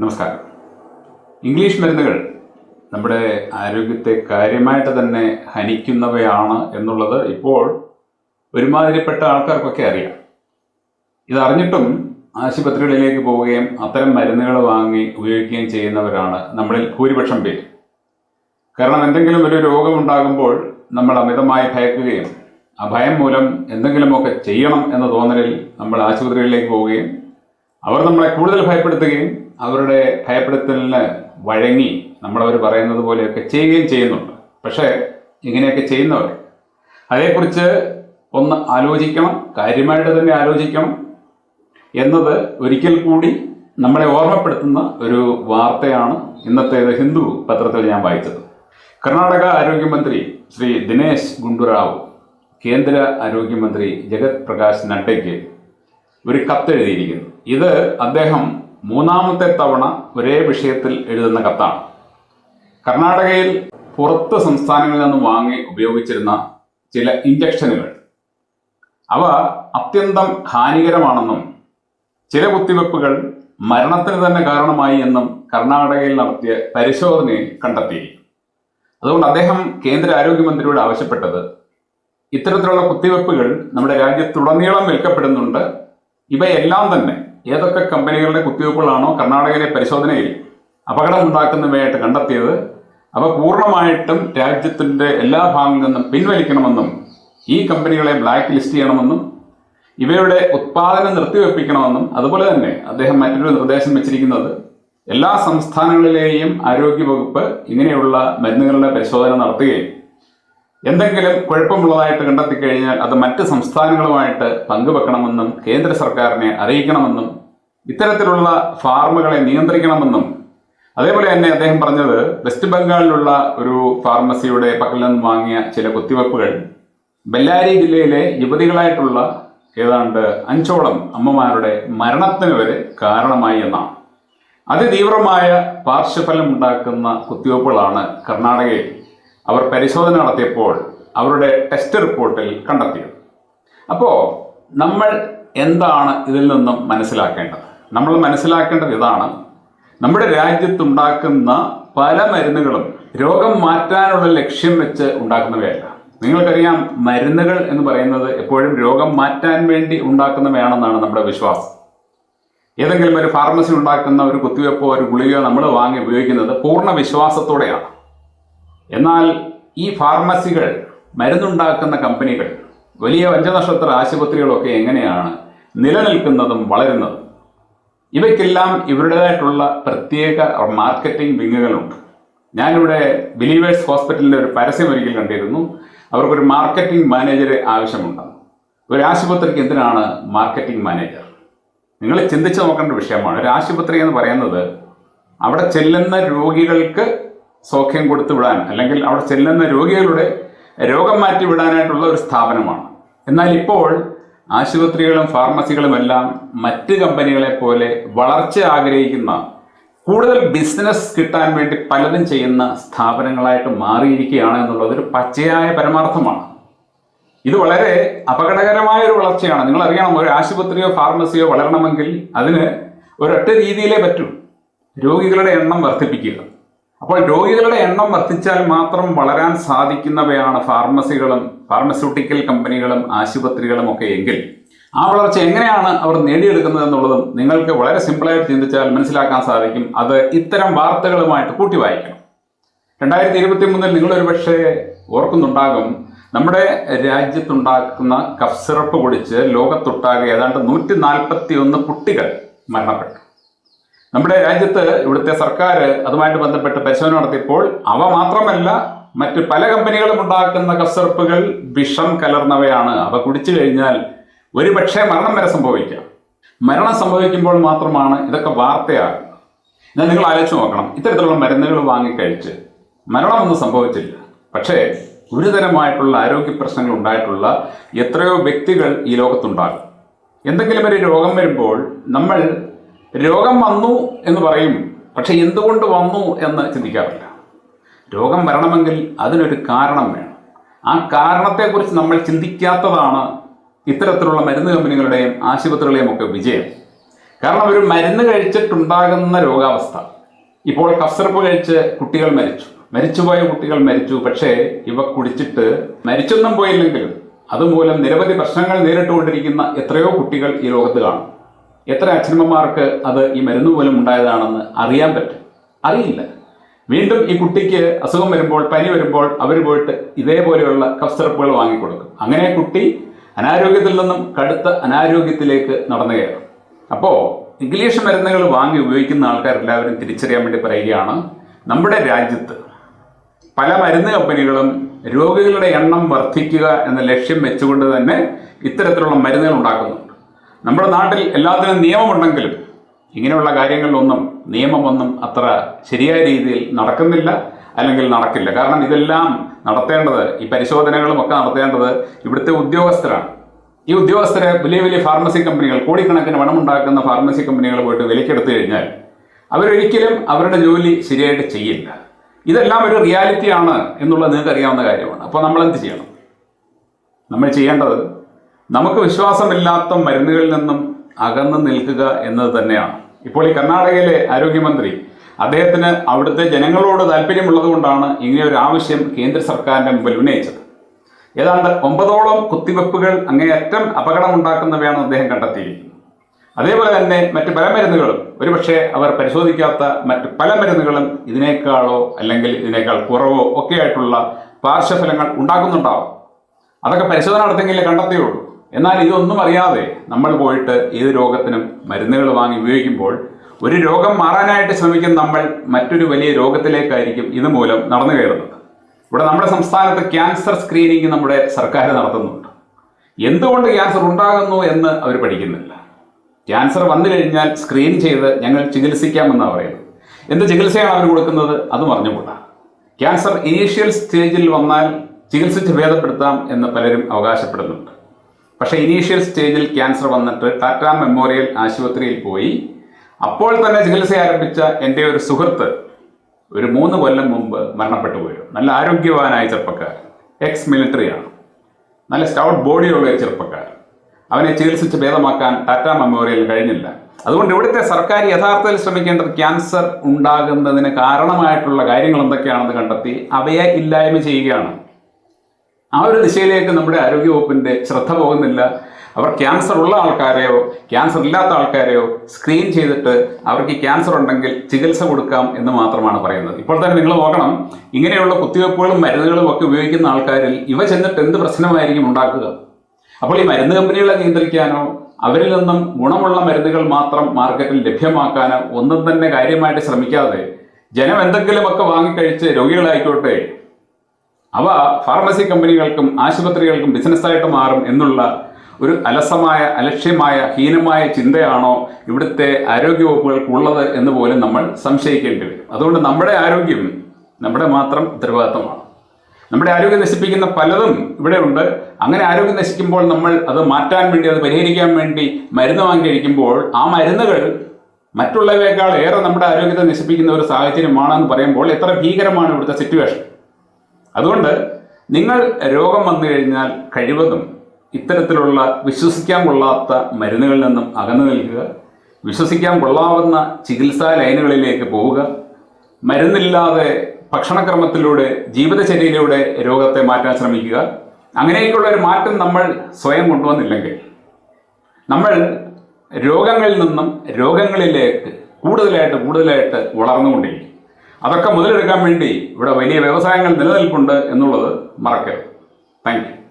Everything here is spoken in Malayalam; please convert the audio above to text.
നമസ്കാരം. ഇംഗ്ലീഷ് മരുന്നുകൾ നമ്മുടെ ആരോഗ്യത്തെ കാര്യമായിട്ട് തന്നെ ഹനിക്കുന്നവയാണ് എന്നുള്ളത് ഇപ്പോൾ ഒരുമാതിരിപ്പെട്ട ആൾക്കാർക്കൊക്കെ അറിയാം. ഇതറിഞ്ഞിട്ടും ആശുപത്രികളിലേക്ക് പോവുകയും അത്തരം മരുന്നുകൾ വാങ്ങി ഉപയോഗിക്കുകയും ചെയ്യുന്നവരാണ് നമ്മളിൽ ഭൂരിപക്ഷം പേര്. കാരണം എന്തെങ്കിലും ഒരു രോഗമുണ്ടാകുമ്പോൾ നമ്മൾ അമിതമായി ഭയക്കുകയും ആ ഭയം മൂലം എന്തെങ്കിലുമൊക്കെ ചെയ്യണം എന്ന തോന്നലിൽ നമ്മൾ ആശുപത്രികളിലേക്ക് പോവുകയും അവർ നമ്മളെ കൂടുതൽ ഭയപ്പെടുത്തുകയും അവരുടെ ഭയപ്പെടുത്തലിന് വഴങ്ങി നമ്മളവർ പറയുന്നത് പോലെയൊക്കെ ചെയ്യുകയും ചെയ്യുന്നുണ്ട്. പക്ഷേ ഇങ്ങനെയൊക്കെ ചെയ്യുന്നവർ അതേക്കുറിച്ച് ഒന്ന് ആലോചിക്കണം കാര്യമായിട്ട് തന്നെ ആലോചിക്കണം എന്നത് ഒരിക്കൽ കൂടി നമ്മളെ ഓർമ്മപ്പെടുത്തുന്ന ഒരു വാർത്തയാണ് ഇന്നത്തെ ഹിന്ദു പത്രത്തിൽ ഞാൻ വായിച്ചത്. കർണാടക ആരോഗ്യമന്ത്രി ശ്രീ ദിനേശ് ഗുണ്ടുറാവു കേന്ദ്ര ആരോഗ്യമന്ത്രി ജഗത് പ്രകാശ് നഡ്ഡയ്ക്ക് ഒരു കത്തെഴുതിയിരിക്കുന്നു ഇത് അദ്ദേഹം മൂന്നാമത്തെ തവണ ഒരേ വിഷയത്തിൽ എഴുതുന്ന കത്താണ്. കർണാടകയിൽ പുറത്ത് സംസ്ഥാനങ്ങളിൽ നിന്ന് വാങ്ങി ഉപയോഗിച്ചിരുന്ന ചില ഇഞ്ചക്ഷനുകൾ അവ അത്യന്തം ഹാനികരമാണെന്നും ചില കുത്തിവെപ്പുകൾ മരണത്തിന് തന്നെ കാരണമായി എന്നും കർണാടകയിൽ നടത്തിയ പരിശോധനയിൽ കണ്ടെത്തിയിരിക്കും അതുകൊണ്ട് അദ്ദേഹം കേന്ദ്ര ആരോഗ്യമന്ത്രിയോട് ആവശ്യപ്പെട്ടത് ഇത്തരത്തിലുള്ള കുത്തിവെപ്പുകൾ നമ്മുടെ രാജ്യത്തുടനീളം വിൽക്കപ്പെടുന്നുണ്ട് ഇവയെല്ലാം തന്നെ ഏതൊക്കെ കമ്പനികളുടെ കുത്തിവയ്പ്പുകളാണോ കർണാടകയിലെ പരിശോധനയിൽ അപകടമുണ്ടാക്കുന്നവയായിട്ട് കണ്ടെത്തിയത് അവ പൂർണമായിട്ടും രാജ്യത്തിന്റെ എല്ലാ ഭാഗങ്ങളിൽ നിന്നും പിൻവലിക്കണമെന്നും ഈ കമ്പനികളെ ബ്ലാക്ക് ലിസ്റ്റ് ചെയ്യണമെന്നും ഇവയുടെ ഉത്പാദനം നിർത്തിവെപ്പിക്കണമെന്നും അതുപോലെ തന്നെ അദ്ദേഹം മറ്റൊരു നിർദ്ദേശം വെച്ചിരിക്കുന്നത് എല്ലാ സംസ്ഥാനങ്ങളിലെയും ആരോഗ്യവകുപ്പ് ഇങ്ങനെയുള്ള മരുന്നുകളുടെ പരിശോധന നടത്തുകയും എന്തെങ്കിലും കുഴപ്പമുള്ളതായിട്ട് കണ്ടെത്തി കഴിഞ്ഞാൽ അത് മറ്റ് സംസ്ഥാനങ്ങളുമായിട്ട് പങ്കുവെക്കണമെന്നും കേന്ദ്ര സർക്കാരിനെ അറിയിക്കണമെന്നും ഇത്തരത്തിലുള്ള ഫാർമുകളെ നിയന്ത്രിക്കണമെന്നും. അതേപോലെ തന്നെ അദ്ദേഹം പറഞ്ഞത് വെസ്റ്റ് ബംഗാളിലുള്ള ഒരു ഫാർമസിയുടെ പക്കൽ നിന്ന് വാങ്ങിയ ചില കുത്തിവെപ്പുകൾ ബെല്ലാരി ജില്ലയിലെ യുവതികളായിട്ടുള്ള ഏതാണ്ട് അഞ്ചോളം അമ്മമാരുടെ മരണത്തിന് വരെ കാരണമായി എന്നാണ്. അതിതീവ്രമായ പാർശ്വഫലം ഉണ്ടാക്കുന്ന കുത്തിവെപ്പുകളാണ് കർണാടകയിൽ. അവർ പരിശോധന നടത്തിയപ്പോൾ അവരുടെ ടെസ്റ്റ് റിപ്പോർട്ടിൽ കണ്ടെത്തിയത്. അപ്പോൾ നമ്മൾ എന്താണ് ഇതിൽ നിന്നും മനസ്സിലാക്കേണ്ടത്? നമ്മൾ മനസ്സിലാക്കേണ്ടത് ഇതാണ്. നമ്മുടെ രാജ്യത്തുണ്ടാക്കുന്ന പല മരുന്നുകളും രോഗം മാറ്റാനുള്ള ലക്ഷ്യം വെച്ച് ഉണ്ടാക്കുന്നവയല്ല. നിങ്ങൾക്കറിയാം മരുന്നുകൾ എന്ന് പറയുന്നത് എപ്പോഴും രോഗം മാറ്റാൻ വേണ്ടി ഉണ്ടാക്കുന്നവയാണെന്നാണ് നമ്മുടെ വിശ്വാസം. ഏതെങ്കിലും ഒരു ഫാർമസി ഉണ്ടാക്കുന്ന ഒരു കുത്തിവെപ്പോ ഒരു ഗുളികയോ നമ്മൾ വാങ്ങി ഉപയോഗിക്കുന്നത് പൂർണ വിശ്വാസത്തോടെയാണ്. എന്നാൽ ഈ ഫാർമസികൾ മരുന്നുണ്ടാക്കുന്ന കമ്പനികൾ വലിയ പഞ്ചനക്ഷത്ര ആശുപത്രികളൊക്കെ എങ്ങനെയാണ് നിലനിൽക്കുന്നതും വളരുന്നതും? ഇവയ്ക്കെല്ലാം ഇവരുടേതായിട്ടുള്ള പ്രത്യേക മാർക്കറ്റിംഗ് വിങ്ങുകളുണ്ട്. ഞാനിവിടെ ബിലീവേഴ്സ് ഹോസ്പിറ്റലിന്റെ ഒരു പരസ്യം ഒരിക്കൽ കണ്ടിരുന്നു. അവർക്കൊരു മാർക്കറ്റിംഗ് മാനേജറെ ആവശ്യമുണ്ട് ഒരു ആശുപത്രിക്ക് എന്തിനാണ് മാർക്കറ്റിംഗ് മാനേജർ? നിങ്ങൾ ചിന്തിച്ച് നോക്കേണ്ട വിഷയമാണ്. ഒരു ആശുപത്രി എന്ന് പറയുന്നത് അവിടെ ചെല്ലുന്ന രോഗികൾക്ക് സൗഖ്യം കൊടുത്തു വിടാൻ അല്ലെങ്കിൽ അവിടെ ചെല്ലുന്ന രോഗികളുടെ രോഗം മാറ്റി വിടാനായിട്ടുള്ള ഒരു സ്ഥാപനമാണ്. എന്നാൽ ഇപ്പോൾ ആശുപത്രികളും ഫാർമസികളും എല്ലാം മറ്റ് കമ്പനികളെ പോലെ വളർച്ച ആഗ്രഹിക്കുന്ന കൂടുതൽ ബിസിനസ് കിട്ടാൻ വേണ്ടി പലതും ചെയ്യുന്ന സ്ഥാപനങ്ങളായിട്ട് മാറിയിരിക്കുകയാണ് എന്നുള്ളത് ഒരു പച്ചയായ പരമാർത്ഥമാണ്. ഇത് വളരെ അപകടകരമായ ഒരു വളർച്ചയാണ്. നിങ്ങൾ അറിയണം ഒരു ആശുപത്രിയോ ഫാർമസിയോ വളരണമെങ്കിൽ അതിന് ഒരൊറ്റ രീതിയിലേ പറ്റൂ. രോഗികളുടെ എണ്ണം വർദ്ധിപ്പിക്കുക. അപ്പോൾ രോഗികളുടെ എണ്ണം വർദ്ധിച്ചാൽ മാത്രം വളരാൻ സാധിക്കുന്നവയാണ് ഫാർമസികളും ഫാർമസ്യൂട്ടിക്കൽ കമ്പനികളും ആശുപത്രികളും ഒക്കെ എങ്കിൽ ആ വളർച്ച എങ്ങനെയാണ് അവർ നേടിയെടുക്കുന്നത് എന്നുള്ളതും നിങ്ങൾക്ക് വളരെ സിമ്പിളായിട്ട് ചിന്തിച്ചാൽ മനസ്സിലാക്കാൻ സാധിക്കും. അത് ഇത്തരം വാർത്തകളുമായിട്ട് കൂട്ടി വായിക്കണം. രണ്ടായിരത്തി ഇരുപത്തി മൂന്നിൽ നിങ്ങളൊരു പക്ഷേ ഓർക്കുന്നുണ്ടാകും നമ്മുടെ രാജ്യത്തുണ്ടാക്കുന്ന കഫ് സിറപ്പ് കുടിച്ച് ലോകത്തൊട്ടാകെ ഏതാണ്ട് നൂറ്റി നാൽപ്പത്തി ഒന്ന് കുട്ടികൾ മരണപ്പെട്ടു. നമ്മുടെ രാജ്യത്ത് ഇവിടുത്തെ സർക്കാർ അതുമായിട്ട് ബന്ധപ്പെട്ട് പരിശോധന നടത്തിയപ്പോൾ അവ മാത്രമല്ല മറ്റ് പല കമ്പനികളും ഉണ്ടാക്കുന്ന കസർപ്പുകൾ വിഷം കലർന്നവയാണ്. അവ കുടിച്ചു കഴിഞ്ഞാൽ ഒരുപക്ഷെ മരണം വരെ സംഭവിക്കാം. മരണം സംഭവിക്കുമ്പോൾ മാത്രമാണ് ഇതൊക്കെ വാർത്തയാകുന്നത്. എന്നാൽ നിങ്ങൾ ആലോചിച്ച് നോക്കണം ഇത്തരത്തിലുള്ള മരുന്നുകൾ വാങ്ങിക്കഴിച്ച് മരണമൊന്നും സംഭവിച്ചില്ല. പക്ഷേ ഗുരുതരമായിട്ടുള്ള ആരോഗ്യ പ്രശ്നങ്ങൾ ഉണ്ടായിട്ടുള്ള എത്രയോ വ്യക്തികൾ ഈ ലോകത്തുണ്ടാകും. എന്തെങ്കിലും ഒരു രോഗം വരുമ്പോൾ നമ്മൾ രോഗം വന്നു എന്ന് പറയും. പക്ഷെ എന്തുകൊണ്ട് വന്നു എന്ന് ചിന്തിക്കാറില്ല. രോഗം വരണമെങ്കിൽ അതിനൊരു കാരണം വേണം. ആ കാരണത്തെക്കുറിച്ച് നമ്മൾ ചിന്തിക്കാത്തതാണ് ഇത്തരത്തിലുള്ള മരുന്ന് കമ്പനികളുടെയും ആശുപത്രികളുടെയും ഒക്കെ വിജയം. കാരണം ഒരു മരുന്ന് കഴിച്ചിട്ടുണ്ടാകുന്ന രോഗാവസ്ഥ. ഇപ്പോൾ കസർപ്പ് കഴിച്ച് കുട്ടികൾ മരിച്ചു. മരിച്ചുപോയ കുട്ടികൾ മരിച്ചു. പക്ഷേ ഇവ കുടിച്ചിട്ട് മരിച്ചൊന്നും പോയില്ലെങ്കിലും അതുമൂലം നിരവധി പ്രശ്നങ്ങൾ നേരിട്ടുകൊണ്ടിരിക്കുന്ന എത്രയോ കുട്ടികൾ ഈ ലോകത്ത് കാണും. എത്ര അച്ഛനമ്മമാർക്ക് അത് ഈ മരുന്ന് പോലും ഉണ്ടായതാണെന്ന് അറിയാൻ പറ്റും? അറിയില്ല. വീണ്ടും ഈ കുട്ടിക്ക് അസുഖം വരുമ്പോൾ പനി വരുമ്പോൾ അവർ പോയിട്ട് ഇതേപോലെയുള്ള കഫ് വാങ്ങിക്കൊടുക്കും. അങ്ങനെ കുട്ടി അനാരോഗ്യത്തിൽ നിന്നും കടുത്ത അനാരോഗ്യത്തിലേക്ക് നടന്നു കയറും. അപ്പോൾ ഇംഗ്ലീഷ് മരുന്നുകൾ വാങ്ങി ഉപയോഗിക്കുന്ന ആൾക്കാരെല്ലാവരും തിരിച്ചറിയാൻ വേണ്ടി പറയുകയാണ് നമ്മുടെ രാജ്യത്ത് പല മരുന്ന് കമ്പനികളും രോഗികളുടെ എണ്ണം വർദ്ധിക്കുക എന്ന ലക്ഷ്യം വെച്ചുകൊണ്ട് തന്നെ ഇത്തരത്തിലുള്ള മരുന്നുകൾ ഉണ്ടാക്കുന്നുണ്ട് നമ്മുടെ നാട്ടിൽ എല്ലാത്തിനും നിയമമുണ്ടെങ്കിലും ഇങ്ങനെയുള്ള കാര്യങ്ങളിലൊന്നും നിയമമൊന്നും അത്ര ശരിയായ രീതിയിൽ നടക്കുന്നില്ല അല്ലെങ്കിൽ നടക്കില്ല. കാരണം ഇതെല്ലാം നടത്തേണ്ടത് ഈ പരിശോധനകളും ഒക്കെ നടത്തേണ്ടത് ഇവിടുത്തെ ഉദ്യോഗസ്ഥരാണ്. ഈ ഉദ്യോഗസ്ഥരെ വലിയ വലിയ ഫാർമസി കമ്പനികൾ കോടിക്കണക്കിന് പണമുണ്ടാക്കുന്ന ഫാർമസി കമ്പനികൾ പോയിട്ട് വിലക്കെടുത്തു കഴിഞ്ഞാൽ അവരൊരിക്കലും അവരുടെ ജോലി ശരിയായിട്ട് ചെയ്യില്ല. ഇതെല്ലാം ഒരു റിയാലിറ്റിയാണ് എന്നുള്ളത് നിങ്ങൾക്ക് അറിയാവുന്ന കാര്യമാണ്. അപ്പോൾ നമ്മൾ എന്ത് ചെയ്യണം? നമ്മൾ ചെയ്യേണ്ടത് നമുക്ക് വിശ്വാസമില്ലാത്ത മരുന്നുകളിൽ നിന്നും അകന്നു നിൽക്കുക എന്നത് തന്നെയാണ്. ഇപ്പോൾ ഈ കർണാടകയിലെ ആരോഗ്യമന്ത്രി അദ്ദേഹത്തിന് അവിടുത്തെ ജനങ്ങളോട് താല്പര്യമുള്ളത് കൊണ്ടാണ് ഇങ്ങനെ ഒരു ആവശ്യം കേന്ദ്ര സർക്കാരിന്റെ മുമ്പിൽ ഉന്നയിച്ചത്. ഏതാണ്ട് ഒമ്പതോളം കുത്തിവെപ്പുകൾ അങ്ങേയറ്റം അപകടമുണ്ടാക്കുന്നവയാണ് അദ്ദേഹം കണ്ടെത്തിയിരിക്കുന്നത്. അതേപോലെ തന്നെ മറ്റ് പല മരുന്നുകളും ഒരുപക്ഷെ അവർ പരിശോധിക്കാത്ത മറ്റ് പല മരുന്നുകളും ഇതിനേക്കാളോ അല്ലെങ്കിൽ ഇതിനേക്കാൾ കുറവോ ഒക്കെ ആയിട്ടുള്ള പാർശ്വഫലങ്ങൾ ഉണ്ടാക്കുന്നുണ്ടാവും. അതൊക്കെ പരിശോധന നടത്തെങ്കിലേ കണ്ടെത്തിയുള്ളൂ. എന്നാൽ ഇതൊന്നും അറിയാതെ നമ്മൾ പോയിട്ട് ഏത് രോഗത്തിനും മരുന്നുകൾ വാങ്ങി ഉപയോഗിക്കുമ്പോൾ ഒരു രോഗം മാറാനായിട്ട് ശ്രമിക്കുന്ന നമ്മൾ മറ്റൊരു വലിയ രോഗത്തിലേക്കായിരിക്കും ഇതുമൂലം നടന്നു കയറുന്നത്. ഇവിടെ നമ്മുടെ സംസ്ഥാനത്ത് ക്യാൻസർ സ്ക്രീനിങ് നമ്മുടെ സർക്കാർ നടത്തുന്നുണ്ട്. എന്തുകൊണ്ട് ക്യാൻസർ ഉണ്ടാകുന്നു എന്ന് അവർ പഠിക്കുന്നില്ല. ക്യാൻസർ വന്നു കഴിഞ്ഞാൽ സ്ക്രീൻ ചെയ്ത് ഞങ്ങൾ ചികിത്സിക്കാമെന്നാണ് പറയുന്നത്. എന്ത് ചികിത്സയാണ് അവർ കൊടുക്കുന്നത്? അതും അറിഞ്ഞുകൂടാ. ക്യാൻസർ ഇനീഷ്യൽ സ്റ്റേജിൽ വന്നാൽ ചികിത്സിച്ച് ഭേദപ്പെടുത്താം എന്ന് പലരും അവകാശപ്പെടുന്നുണ്ട്. പക്ഷേ ഇനീഷ്യൽ സ്റ്റേജിൽ ക്യാൻസർ വന്നിട്ട് ടാറ്റ മെമ്മോറിയൽ ആശുപത്രിയിൽ പോയി. അപ്പോൾ തന്നെ ചികിത്സ ആരംഭിച്ച എന്റെ ഒരു സുഹൃത്ത് ഒരു മൂന്ന് കൊല്ലം മുമ്പ് മരണപ്പെട്ടു പോയി. നല്ല ആരോഗ്യവാനായ ചെറുപ്പക്കാരൻ. എക്സ് മിലിറ്ററിയാണ് നല്ല സ്റ്റൗട്ട് ബോഡിയുള്ള ഒരു ചെറുപ്പക്കാരൻ. അവനെ ചികിത്സിച്ച് ഭേദമാക്കാൻ ടാറ്റ മെമ്മോറിയൽ കഴിഞ്ഞില്ല. അതുകൊണ്ട് ഇവിടുത്തെ സർക്കാർ യഥാർത്ഥത്തിൽ ശ്രമിക്കേണ്ടത് ക്യാൻസർ ഉണ്ടാകുന്നതിന് കാരണമായിട്ടുള്ള കാര്യങ്ങൾ എന്തൊക്കെയാണെന്ന് കണ്ടെത്തി അവയെ ഇല്ലായ്മ ചെയ്യുകയാണ്. ആ ഒരു ദിശയിലേക്ക് നമ്മുടെ ആരോഗ്യവകുപ്പിന്റെ ശ്രദ്ധ പോകുന്നില്ല. അവർ ക്യാൻസർ ഉള്ള ആൾക്കാരെയോ ക്യാൻസർ ഇല്ലാത്ത ആൾക്കാരെയോ സ്ക്രീൻ ചെയ്തിട്ട് അവർക്ക് ക്യാൻസർ ഉണ്ടെങ്കിൽ ചികിത്സ കൊടുക്കാം എന്ന് മാത്രമാണ് പറയുന്നത്. ഇപ്പോൾ തന്നെ നിങ്ങൾ നോക്കണം ഇങ്ങനെയുള്ള കുത്തിവയ്പ്പുകളും മരുന്നുകളും ഒക്കെ ഉപയോഗിക്കുന്ന ആൾക്കാരിൽ ഇവ ചെന്നിട്ട് എന്ത് പ്രശ്നമായിരിക്കും ഉണ്ടാക്കുക? അപ്പോൾ ഈ മരുന്ന് കമ്പനികളെ നിയന്ത്രിക്കാനോ അവരിൽ നിന്നും ഗുണമുള്ള മരുന്നുകൾ മാത്രം മാർക്കറ്റിൽ ലഭ്യമാക്കാനോ ഒന്നും തന്നെ കാര്യമായിട്ട് ശ്രമിക്കാതെ ജനം എന്തെങ്കിലുമൊക്കെ വാങ്ങിക്കഴിച്ച് രോഗികളായിക്കോട്ടെ അവ ഫാർമസി കമ്പനികൾക്കും ആശുപത്രികൾക്കും ബിസിനസ്സായിട്ട് മാറും എന്നുള്ള ഒരു അലസമായ അലക്ഷ്യമായ ഹീനമായ ചിന്തയാണോ ഇവിടുത്തെ ആരോഗ്യവകുപ്പുകൾക്കുള്ളത് എന്ന് പോലും നമ്മൾ സംശയിക്കേണ്ടി വരും. അതുകൊണ്ട് നമ്മുടെ ആരോഗ്യം നമ്മുടെ മാത്രം ഉത്തരവാദിത്തമാണ്. നമ്മുടെ ആരോഗ്യം നശിപ്പിക്കുന്ന പലതും ഇവിടെ ഉണ്ട്. അങ്ങനെ ആരോഗ്യം നശിക്കുമ്പോൾ നമ്മൾ അത് മാറ്റാൻ വേണ്ടി അത് പരിഹരിക്കാൻ വേണ്ടി മരുന്ന് വാങ്ങി കഴിക്കുമ്പോൾ ആ മരുന്നുകൾ മറ്റുള്ളവയേക്കാൾ ഏറെ നമ്മുടെ ആരോഗ്യത്തെ നശിപ്പിക്കുന്ന ഒരു സാഹചര്യമാണെന്ന് പറയുമ്പോൾ എത്ര ഭീകരമാണ് ഇവിടുത്തെ സിറ്റുവേഷൻ അതുകൊണ്ട് നിങ്ങൾ രോഗം വന്നു കഴിഞ്ഞാൽ കഴിവതും ഇത്തരത്തിലുള്ള വിശ്വസിക്കാൻ കൊള്ളാത്ത മരുന്നുകളിൽ നിന്നും അകന്നു നിൽക്കുക വിശ്വസിക്കാൻ കൊള്ളാവുന്ന ചികിത്സാ ലൈനുകളിലേക്ക് പോവുക മരുന്നില്ലാതെ ഭക്ഷണക്രമത്തിലൂടെ ജീവിതചര്യയിലൂടെ രോഗത്തെ മാറ്റാൻ ശ്രമിക്കുക. അങ്ങനെയൊക്കെയുള്ള ഒരു മാറ്റം നമ്മൾ സ്വയം കൊണ്ടുവന്നില്ലെങ്കിൽ നമ്മൾ രോഗങ്ങളിൽ നിന്നും രോഗങ്ങളിലേക്ക് കൂടുതലായിട്ട് കൂടുതലായിട്ട് വളർന്നുകൊണ്ടിരിക്കും. അതൊക്കെ മുതലെടുക്കാൻ വേണ്ടി ഇവിടെ വലിയ വ്യവസായങ്ങൾ നിലനിൽപ്പുണ്ട് എന്നുള്ളത് മറക്കരുത്. താങ്ക്